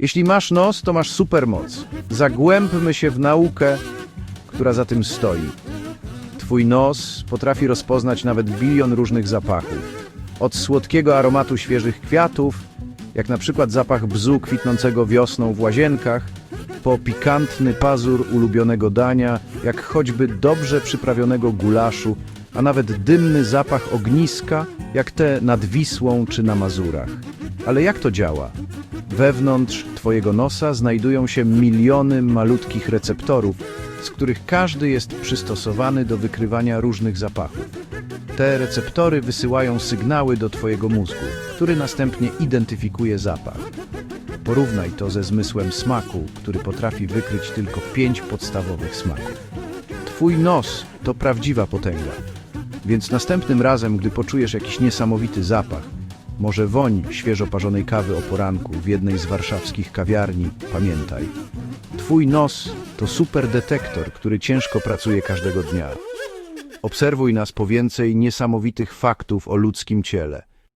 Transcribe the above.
Jeśli masz nos, to masz supermoc. Zagłębmy się w naukę, która za tym stoi. Twój nos potrafi rozpoznać nawet bilion różnych zapachów. Od słodkiego aromatu świeżych kwiatów, jak na przykład zapach bzu kwitnącego wiosną w łazienkach, po pikantny pazur ulubionego dania, jak choćby dobrze przyprawionego gulaszu, a nawet dymny zapach ogniska, jak te nad Wisłą czy na Mazurach. Ale jak to działa? Wewnątrz Twojego nosa znajdują się miliony malutkich receptorów, z których każdy jest przystosowany do wykrywania różnych zapachów. Te receptory wysyłają sygnały do Twojego mózgu, który następnie identyfikuje zapach. Porównaj to ze zmysłem smaku, który potrafi wykryć tylko pięć podstawowych smaków. Twój nos to prawdziwa potęga. Więc następnym razem, gdy poczujesz jakiś niesamowity zapach, może woń świeżo parzonej kawy o poranku w jednej z warszawskich kawiarni, pamiętaj. Twój nos to super detektor, który ciężko pracuje każdego dnia. Obserwuj nas po więcej niesamowitych faktów o ludzkim ciele.